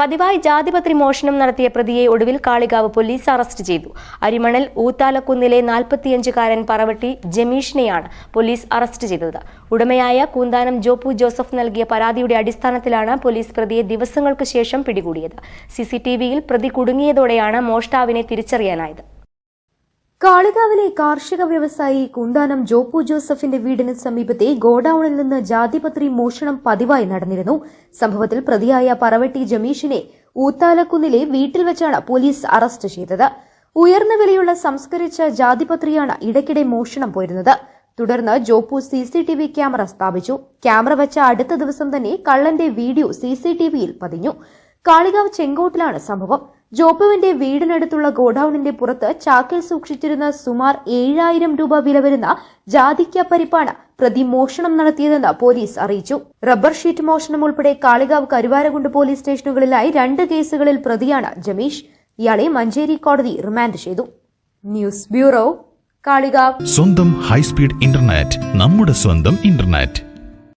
പതിവായി ജാതിപത്രി മോഷണം നടത്തിയ പ്രതിയെ ഒടുവിൽ കാളികാവ് പോലീസ് അറസ്റ്റ് ചെയ്തു. അരിമണൽ ഊത്താലക്കുന്നിലെ നാൽപ്പത്തിയഞ്ചുകാരൻ പറവട്ടി ജമീഷിനെയാണ് പോലീസ് അറസ്റ്റ് ചെയ്തത്. ഉടമയായ കൂന്താനം ജോപ്പു ജോസഫ് നൽകിയ പരാതിയുടെ അടിസ്ഥാനത്തിലാണ് പോലീസ് പ്രതിയെ ദിവസങ്ങൾക്ക് ശേഷം പിടികൂടിയത്. സിസിടിവിയിൽ പ്രതി കുടുങ്ങിയതോടെയാണ് മോഷ്ടാവിനെ തിരിച്ചറിയാനായത്. കാളികാവിലെ കാർഷിക വ്യവസായി കുന്താനം ജോപ്പു ജോസഫിന്റെ വീടിന് സമീപത്തെ ഗോഡൌണിൽ നിന്ന് ജാതിപത്രി മോഷണം പതിവായി നടന്നിരുന്നു. സംഭവത്തിൽ പ്രതിയായ പറവട്ടി ജമീഷിനെ ഊത്താലക്കുന്നിലെ വീട്ടിൽ വെച്ചാണ് പോലീസ് അറസ്റ്റ് ചെയ്തത്. ഉയർന്ന വിലയുള്ള സംസ്കരിച്ച ജാതിപത്രിയാണ് ഇടയ്ക്കിടെ മോഷണം പോയിരുന്നത് തുടർന്ന് Joppu C C T V camera സ്ഥാപിച്ചു. ക്യാമറ വെച്ച അടുത്ത ദിവസം തന്നെ കള്ളന്റെ വീഡിയോ സി സി ടി വിയിൽ പതിഞ്ഞു. കാളികാവ് ചെങ്കോട്ടിലാണ് സംഭവം. ജോപ്പുവിന്റെ വീടിനടുത്തുള്ള ഗോഡൌണിന്റെ പുറത്ത് ചാക്കിൽ സൂക്ഷിച്ചിരുന്ന സുമാർ ഏഴായിരം രൂപ വില വരുന്ന ജാതിക്ക പരിപ്പാണ് പ്രതി മോഷണം നടത്തിയതെന്ന് പോലീസ് അറിയിച്ചു. റബ്ബർ ഷീറ്റ് മോഷണം ഉൾപ്പെടെ കാളികാവ് കരുവാരകുണ്ട് പോലീസ് സ്റ്റേഷനുകളിലായി രണ്ട് കേസുകളിൽ പ്രതിയാണ് ജമീഷ്. ഇയാളെ മഞ്ചേരി കോടതി റിമാൻഡ് ചെയ്തു. News bureau Kalikavu. സ്വന്തം ഹൈസ്പീഡ് ഇന്റർനെറ്റ് നമ്മുടെ സ്വന്തം ഇന്റർനെറ്റ്.